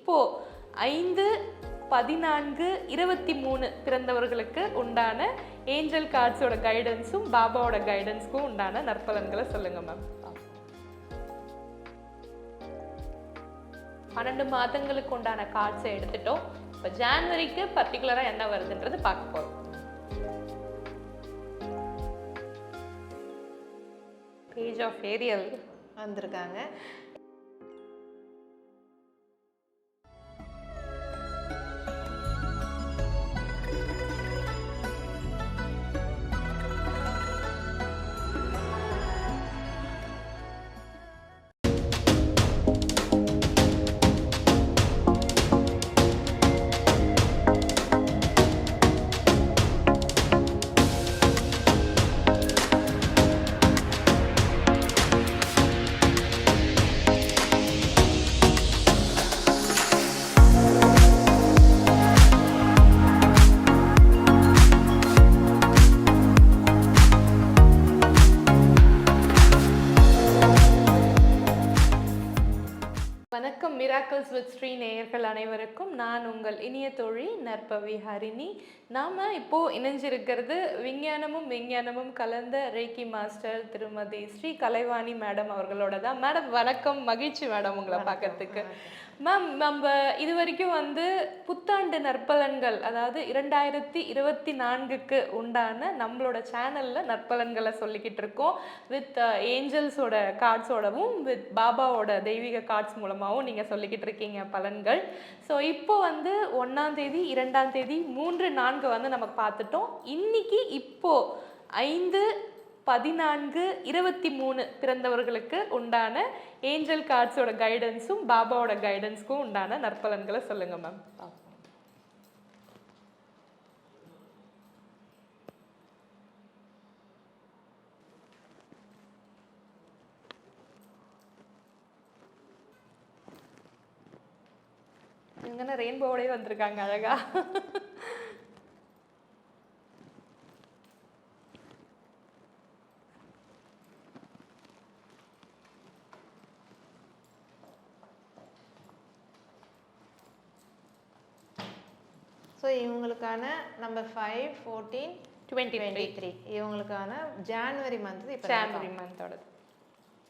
இப்போது ஐந்து பதினான்கு இருபத்தி மூணு பிறந்தவர்களுக்கு உண்டான ஏஞ்சல் கார்ட்ஸோட கைடன்ஸும் பாபாவோட கைடன்ஸ்க்கும் உண்டான நற்பலன்களை சொல்லுங்கள் மேம் பன்னெண்டு மாதங்களுக்கு உண்டான கார்ட்ஸை எடுத்துட்டோம். இப்போ ஜான்வரிக்கு பர்டிகுலராக என்ன வருதுன்றது பார்க்க போகிறோம் பேஜ் ஆஃப் ஏரியல் வந்திருக்காங்க. வணக்கம். மிராக்கிள்ஸ் வித் ஸ்ரீ நேயர்கள் அனைவருக்கும் நான் உங்கள் இனிய தோழி நற்பவி ஹரிணி. நாம இப்போ இணைஞ்சிருக்கிறது விஞ்ஞானமும் விஞ்ஞானமும் கலந்த ரேக்கி மாஸ்டர் திருமதி ஸ்ரீ கலைவாணி மேடம் அவர்களோட தான். மேடம் வணக்கம். மகிழ்ச்சி மேடம் உங்களை பார்க்கறதுக்கு. மேம் நம்ம இது வரைக்கும் வந்து புத்தாண்டு நற்பலன்கள் அதாவது இரண்டாயிரத்தி இருபத்தி நான்குக்கு உண்டான நம்மளோட சேனலில் நற்பலன்களை சொல்லிக்கிட்டு இருக்கோம். வித் ஏஞ்சல்ஸோட கார்ட்ஸோடவும் வித் பாபாவோட தெய்வீக கார்ட்ஸ் மூலமாகவும் நீங்கள் சொல்லிக்கிட்டு இருக்கீங்க பலன்கள். ஸோ இப்போ வந்து ஒன்றாம் தேதி இரண்டாம் தேதி மூன்று நான்கு வந்து நமக்கு பார்த்துட்டோம். இன்னைக்கு இப்போ ஐந்து பதினான்கு இருபத்தி மூணு பிறந்தவர்களுக்கு உண்டான ஏஞ்சல் கார்ட்ஸோட கைடன்ஸும் பாபாவோட கைடன்ஸ்க்கும் உண்டான நற்பலன்களை சொல்லுங்க மேம் இவங்கன்னா ரெயின்போவோடய வந்திருக்காங்க அழகா. ஸோ இவங்களுக்கான number five fourteen twenty twenty three இவங்களுக்கான ஜான்வரி மந்த் இப்போ ஜான்வரி மந்தோடது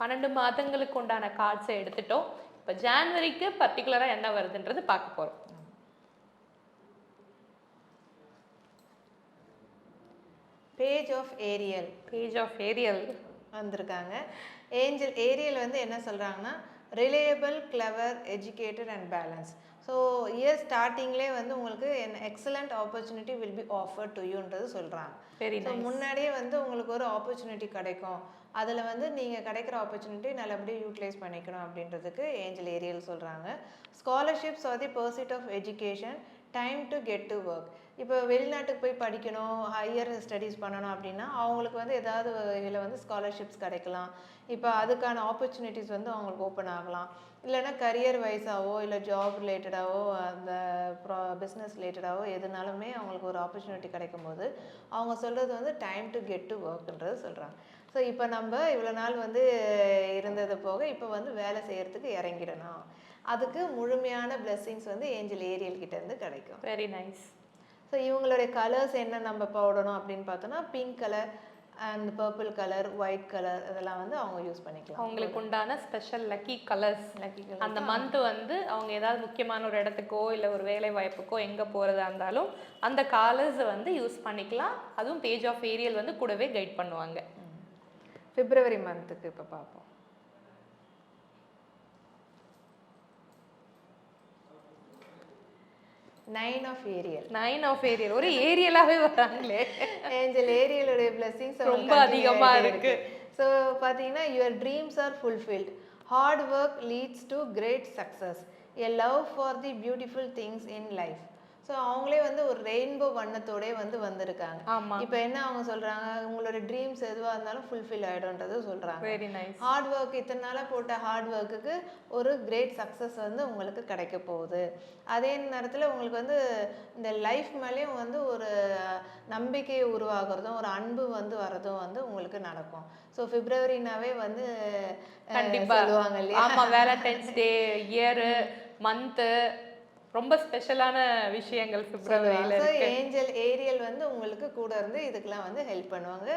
பன்னெண்டு மாதங்களுக்கு உண்டான கார்ட்ஸை எடுத்துட்டோம். இப்போ ஜான்வரிக்கு பர்டிகுலராக என்ன வருதுன்றது பார்க்க போகிறோம் page of Ariel page of Ariel வந்திருக்காங்க. ஏஞ்சல் ஏரியல் வந்து என்ன சொல்கிறாங்கன்னா reliable clever educated and balance so year ஸ்டார்டிங்லேயே வந்து உங்களுக்கு an excellent opportunity will be offer to யூன்றது சொல்கிறாங்க ஸோ முன்னாடியே வந்து உங்களுக்கு ஒரு ஆப்பர்ச்சுனிட்டி கிடைக்கும். அதில் வந்து நீங்கள் கிடைக்கிற ஆப்பர்ச்சுனிட்டி நல்லபடியாக யூட்டிலைஸ் பண்ணிக்கணும் அப்படின்றதுக்கு ஏஞ்சல் ஏரியல் சொல்கிறாங்க scholarships are the pursuit of education time to get to work. இப்போ வெளிநாட்டுக்கு போய் படிக்கணும் ஹையர் ஸ்டடீஸ் பண்ணணும் அப்படின்னா அவங்களுக்கு வந்து ஏதாவது இதில் வந்து ஸ்காலர்ஷிப்ஸ் கிடைக்கலாம். இப்போ அதுக்கான ஆப்பர்ச்சுனிட்டிஸ் வந்து அவங்களுக்கு ஓப்பன் ஆகலாம். இல்லைன்னா கரியர் வைஸாவோ இல்லை ஜாப் ரிலேட்டடாவோ அந்த ப்ரா பிஸ்னஸ் ரிலேட்டடாவோ எதுனாலுமே அவங்களுக்கு ஒரு ஆப்பர்ச்சுனிட்டி கிடைக்கும் போது அவங்க சொல்கிறது வந்து டைம் டு கெட் டு ஒர்க்ன்றது சொல்கிறாங்க ஸோ இப்போ நம்ம இவ்வளோ நாள் வந்து இருந்தது போக இப்போ வந்து வேலை செய்கிறதுக்கு இறங்கிடணும். அதுக்கு முழுமையான blessings வந்து ஏஞ்சல் ஏரியல் கிட்ட இருந்து கிடைக்கும். வெரி நைஸ் ஸோ இவங்களுடைய கலர்ஸ் என்ன நம்ம போடணும் அப்படின்னு பார்த்தோன்னா pink colour and purple colour white colour இதெல்லாம் வந்து அவங்க யூஸ் பண்ணிக்கலாம். அவங்களுக்கு உண்டான special lucky colours Lucky colours அந்த மந்த் வந்து அவங்க ஏதாவது முக்கியமான ஒரு இடத்துக்கோ இல்லை ஒரு வேலை வாய்ப்புக்கோ எங்கே போகிறதா இருந்தாலும் அந்த கலர்ஸை வந்து யூஸ் பண்ணிக்கலாம். அதுவும் பேஜ் ஆஃப் ஏரியல் வந்து கூடவே கைட் பண்ணுவாங்க. பிப்ரவரி மந்த்துக்கு இப்போ பார்ப்போம். Nine of Ariel nine of Ariel ஒரு ஏரியலாவே வராங்களே. ஏஞ்சல் ஏரியலுடைய பிளெஸிங்ஸ் ரொம்ப அதிகமா இருக்கு. ஸோ பார்த்தீங்கன்னா your dreams are fulfilled hard work leads to great success a love for the beautiful things in life so அவங்களே வந்து ஒரு ரெயின்போ வண்ணத்தோடே வந்து வந்திருக்காங்க. இப்போ என்ன அவங்க சொல்றாங்க? உங்களோட ட்ரீம்ஸ் எதுவாக இருந்தாலும் ஃபுல்ஃபில் ஆகிடும்ன்றது சொல்றாங்க. வெரி நைஸ் ஹார்ட் ஒர்க் இத்தனை நாளாக போட்ட ஹார்ட் ஒர்க்குக்கு ஒரு கிரேட் சக்ஸஸ் வந்து உங்களுக்கு கிடைக்க போகுது. அதே நேரத்தில் உங்களுக்கு வந்து இந்த லைஃப் மேலேயும் வந்து ஒரு நம்பிக்கை உருவாகிறதும் ஒரு அன்பு வந்து வரதும் வந்து உங்களுக்கு நடக்கும். ஸோ பிப்ரவரினாவே வந்து அஹ், கண்டிப்பா. சொல்லுவாங்க இல்லையா? ஆமா வேலண்டைன்ஸ் டே இயர் மந்த்து ரொம்ப ஸ்பெஷலான விஷயங்கள் பிப்ரவரியில ஏஞ்சல் ஏரியல் வந்து உங்களுக்கு கூட இருந்து இதுக்கெல்லாம் வந்து ஹெல்ப் பண்ணுவாங்க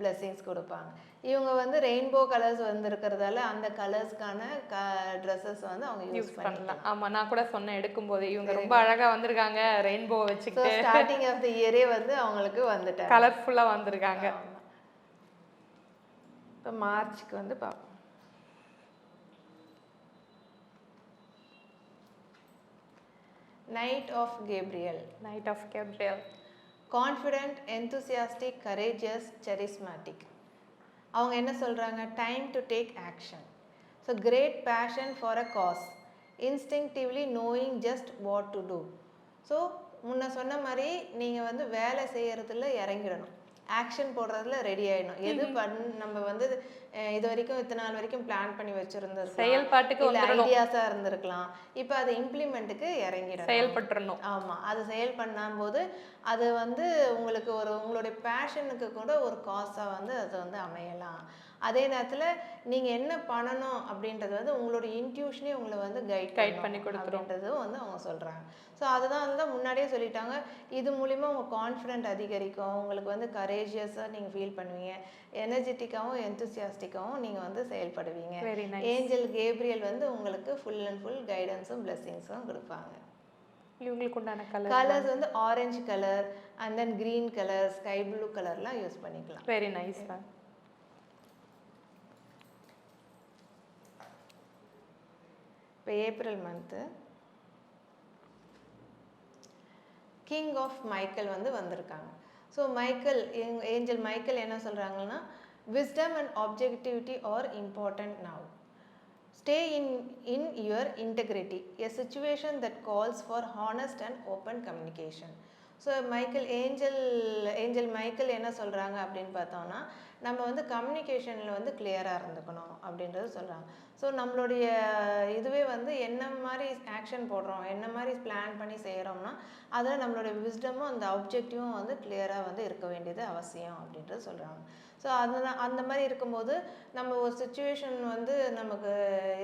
blessings கொடுப்பாங்க. இவங்க வந்து ரெயின்போ கலர்ஸ் வந்து இருக்கிறதால அந்த கலர்ஸ்க்கான க ட்ரெஸ்ஸஸ் வந்து அவங்க யூஸ் பண்ணலாம் பண்ணலாம். ஆமா நான் கூட சொன்னேன் எடுக்கும்போது. இவங்க ரொம்ப அழகா வந்திருக்காங்க ரெயின்போ வச்சுக்கிட்டு. ஸ்டார்டிங் ஆஃப் த இயரே வந்து அவங்களுக்கு வந்துட்டாங்க. கலர்ஃபுல்லா வந்திருக்காங்க. இப்போ மார்ச்சுக்கு வந்து பார்ப்போம் knight of Gabriel knight of Gabriel confident enthusiastic courageous charismatic. அவங்க என்ன சொல்கிறாங்க time to take action so great passion for a cause instinctively knowing just what to do so முன்ன சொன்ன மாதிரி நீங்கள் வந்து வேலை செய்யறதுல இறங்கிடணும். ஆக்ஷன் போடுறதுல ரெடி ஆயிடணும். எது பண் நம்ம வந்து இது வரைக்கும் இத்தனை நாள் வரைக்கும் பிளான் பண்ணி வச்சிருந்திருக்கலாம். செயல்பாட்டுக்கு இல்ல. ஐடியாஸாக இருந்திருக்கலாம். இப்போ அது இம்ப்ளிமெண்ட்டுக்கு இறங்கிடணும். செயல்பட்டுறணும். ஆமாம் அது செயல் பண்ணும்போது அது வந்து உங்களுக்கு ஒரு உங்களுடைய பேஷனுக்கு கூட ஒரு காசாக வந்து அது வந்து அமையலாம். அதே நேரத்தில் நீங்கள் என்ன பண்ணணும் அப்படின்றது வந்து உங்களுடைய இன்ட்யூஷனே உங்களை வந்து கைட் Guide பண்ணி. அப்படின்றதும் வந்து அவங்க சொல்கிறாங்க ஸோ அதுதான் வந்து முன்னாடியே சொல்லிட்டாங்க. இது மூலிமா உங்கள் கான்ஃபிடென்ட் அதிகரிக்கும். உங்களுக்கு வந்து கரேஜியஸாக நீங்கள் ஃபீல் பண்ணுவீங்க. எனர்ஜெட்டிக்காகவும் எந்தூசியாஸ்டிக்காகவும் நீங்கள் வந்து செயல்படுவீங்க. ஏஞ்சல் கேப்ரியல் வந்து உங்களுக்கு ஃபுல் அண்ட் ஃபுல் கைடன்ஸும் பிளெஸ்ஸிங்ஸும் கொடுப்பாங்க. இவங்களுக்கு உண்டான கலர் கலர்ஸ் வந்து orange colour and then green colour sky blue கலர்லாம் யூஸ் பண்ணிக்கலாம். வெரி நைஸ் மேம் இப்போ April month king of Michael வந்து வந்திருக்காங்க. ஸோ மைக்கேல் ஏஞ்சல் மைக்கேல் என்ன சொல்கிறாங்கன்னா wisdom and objectivity are important now stay in in your integrity a situation that calls for honest and open communication so Michael angel angel Michael என்ன சொல்கிறாங்க அப்படின்னு பார்த்தோம்னா நம்ம வந்து கம்யூனிகேஷனில் வந்து கிளியராக இருந்துக்கணும் அப்படின்றது சொல்கிறாங்க ஸோ நம்மளுடைய இதுவே வந்து என்ன மாதிரி ஆக்ஷன் போடுறோம் என்ன மாதிரி பிளான் பண்ணி செய்கிறோம்னா அதில் நம்மளுடைய விஸ்டமும் அந்த அப்ஜெக்டிவும் வந்து கிளியராக வந்து இருக்க வேண்டியது அவசியம் அப்படின்றது சொல்கிறாங்க ஸோ அதனால் அந்த மாதிரி இருக்கும்போது நம்ம ஒரு சுச்சுவேஷன் வந்து நமக்கு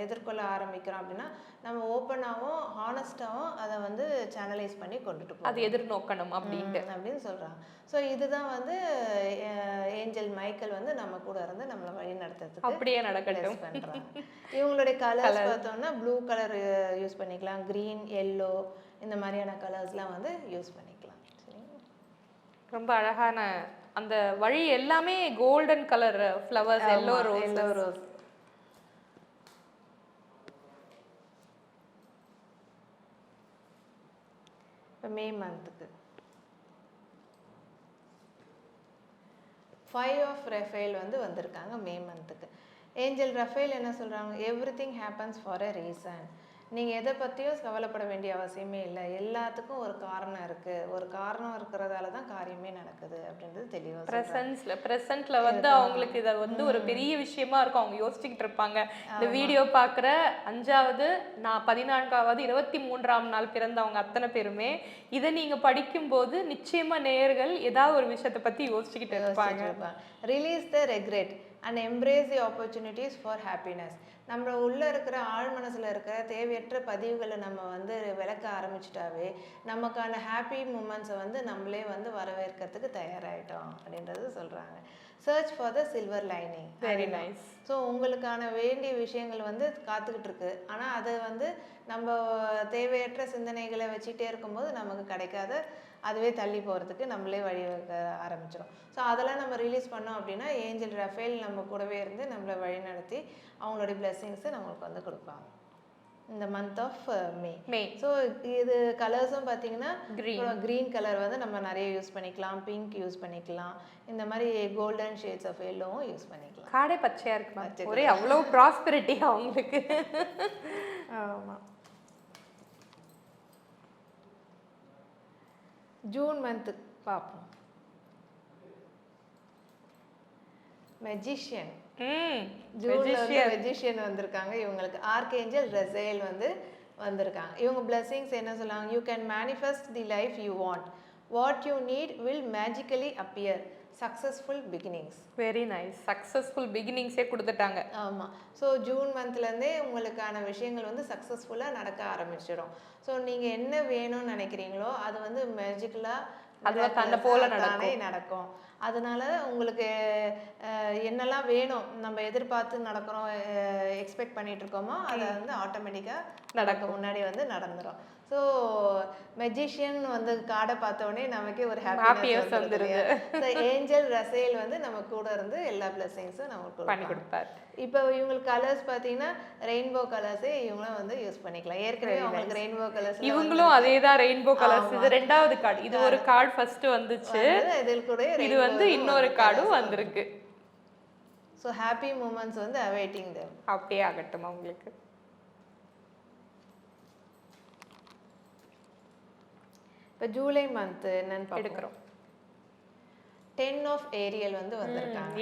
எதிர்கொள்ள ஆரம்பிக்கிறோம் அப்படின்னா நம்ம ஓப்பனாகவும் ஹானஸ்டாகவும் அதை வந்து சேனலைஸ் பண்ணி கொண்டுட்டு போகணும். அது எதிர்நோக்கணும் அப்படின்ட்டு. அப்படின்னு சொல்கிறாங்க ஸோ இதுதான் வந்து ஏஞ்சல் மைக்கேல் வந்து நம்ம கூட இருந்து நம்மளை வழி நடத்துறதுக்கு அப்படியே நடக்கட்டும். இவங்களுடைய கலர்ஸ் பார்த்தோம்னா ப்ளூ கலர் யூஸ் பண்ணிக்கலாம். க்ரீன் எல்லோ இந்த மாதிரியான கலர்ஸ்லாம் வந்து யூஸ் பண்ணிக்கலாம். ரொம்ப அழகான அந்த வழி எல்லாமே golden colour flowers yellow rose yellow rose May மந்த்துக்கு ஃபைவ் ஆஃப் ரஃபேல் வந்து வந்திருக்காங்க மே மந்த்துக்கு ஏஞ்சல் ரஃபேல் என்ன சொல்கிறாங்க everything happens for a reason நீங்கள் எதை பற்றியும் கவலைப்பட வேண்டிய அவசியமே இல்லை. எல்லாத்துக்கும் ஒரு காரணம் இருக்குது ஒரு காரணம் இருக்கிறதால தான் காரியமே நடக்குது அப்படின்றது தெளிவாக பிரசன்ஸ்ல பிரசன்ட்ல வந்து அவங்களுக்கு இத வந்து ஒரு பெரிய விஷயமா இருக்கும். அவங்க யோசிச்சுக்கிட்டு இருப்பாங்க. இந்த வீடியோ பாக்குற அஞ்சாவது நான் பதினான்காவது இருபத்தி மூன்றாம் நாள் பிறந்தவங்க அத்தனை பேருமே இதை நீங்க படிக்கும்போது நிச்சயமா நேயர்கள் ஏதாவது ஒரு விஷயத்தை பத்தி யோசிச்சுக்கிட்டு இருப்பாங்க. Release the regret and embrace the opportunities for happiness நம்ம உள்ளே இருக்கிற ஆழ் மனசில் இருக்கிற தேவையற்ற பதிவுகளை நம்ம வந்து விளக்க ஆரம்பிச்சிட்டாவே நமக்கான ஹாப்பி மூமெண்ட்ஸை வந்து நம்மளே வந்து வரவேற்கிறதுக்கு தயாராகிட்டோம் அப்படின்றது சொல்கிறாங்க search for the silver lining very nice so உங்களுக்கான வேண்டிய விஷயங்கள் வந்து காத்துக்கிட்டு இருக்கு. ஆனால் அதை வந்து நம்ம தேவையற்ற சிந்தனைகளை வச்சுட்டே இருக்கும்போது நமக்கு கிடைக்காத அதுவே தள்ளி போகிறதுக்கு நம்மளே வழிவகுக்க ஆரம்பிச்சிடும் ஸோ அதெல்லாம் நம்ம ரிலீஸ் பண்ணோம் அப்படின்னா ஏஞ்சல் ரஃபேல் நம்ம கூடவே இருந்து நம்மளை வழி நடத்தி அவங்களுடைய பிளெஸ்ஸிங்ஸை நம்மளுக்கு வந்து கொடுப்பாங்க. இந்த month of May May so இது கலர்ஸும் பார்த்தீங்கன்னா Green. க்ரீன் கலர் வந்து நம்ம நிறைய யூஸ் பண்ணிக்கலாம். பிங்க் யூஸ் பண்ணிக்கலாம். இந்த மாதிரி கோல்டன் ஷேட்ஸ் ஆஃப் எல்லோவும் யூஸ் பண்ணிக்கலாம். காடே பச்சையா இருக்கு ஒரே அவ்வளவு ப்ராஸ்பெரிட்டி அவங்களுக்கு. ஆமாம் ஜூன் மந்த்து பார்ப்போம் மெஜிஷியன் மெஜிஷியன் வந்திருக்காங்க. இவங்களுக்கு ஆர்கேஞ்சல் ரெசேல் வந்து வந்திருக்காங்க. இவங்க பிளெஸிங்ஸ் என்ன சொல்லுவாங்க? You can manifest the life you want what you need will magically appear successful beginnings very nice successful பிகினிங்ஸே கொடுத்துட்டாங்க. ஆமாம் ஸோ ஜூன் மந்த்லேருந்தே உங்களுக்கான விஷயங்கள் வந்து சக்ஸஸ்ஃபுல்லாக நடக்க ஆரம்பிச்சிடும். ஸோ நீங்கள் என்ன வேணும்னு நினைக்கிறீங்களோ அது வந்து மேஜிக்கலாக அதுவா தன்னை போல தானே நடக்கும். அதனால உங்களுக்கு என்னெல்லாம் வேணும் நம்ம எதிர்பார்த்து நடக்கிறோம் எக்ஸ்பெக்ட் பண்ணிட்டு இருக்கோமோ அதை வந்து ஆட்டோமேட்டிக்காக நடக்க முன்னாடி வந்து நடந்துரும். ஸோ மெஜிஷியன் வந்து கார்டை பார்த்த உடனே நமக்கே ஒரு ஹாப்பினஸ் வந்துருது. வந்துருது ஏஞ்சல் ரசேல் வந்து நம்ம கூட இருந்து எல்லா பிளஸிங்ஸும் நமக்கு பண்ணி. கொடுப்பாரு. இப்போ இவங்களுக்கு கலர்ஸ் பார்த்தீங்கன்னா ரெயின்போ கலர்ஸே இவங்களும் வந்து யூஸ் பண்ணிக்கலாம். ஏற்கனவே அவங்களுக்கு ரெயின்போ கலர்ஸ் இவங்களும் அதே தான் ரெயின்போ கலர்ஸ் இது ரெண்டாவது கார்டு இது ஒரு கார்டு ஃபர்ஸ்ட் வந்துச்சு. இதில் கூட இது வந்து இன்னொரு கார்டும் வந்திருக்கு. ஸோ ஹாப்பி மூமெண்ட்ஸ் வந்து அவைட்டிங் them. அப்படியே ஆகட்டும் அவங்களுக்கு இப்போ ஜூலை மந்த் என்னன்னு எடுக்கிறோம். டென் ஆஃப் ஏரியல் வந்து வந்திருக்காங்க.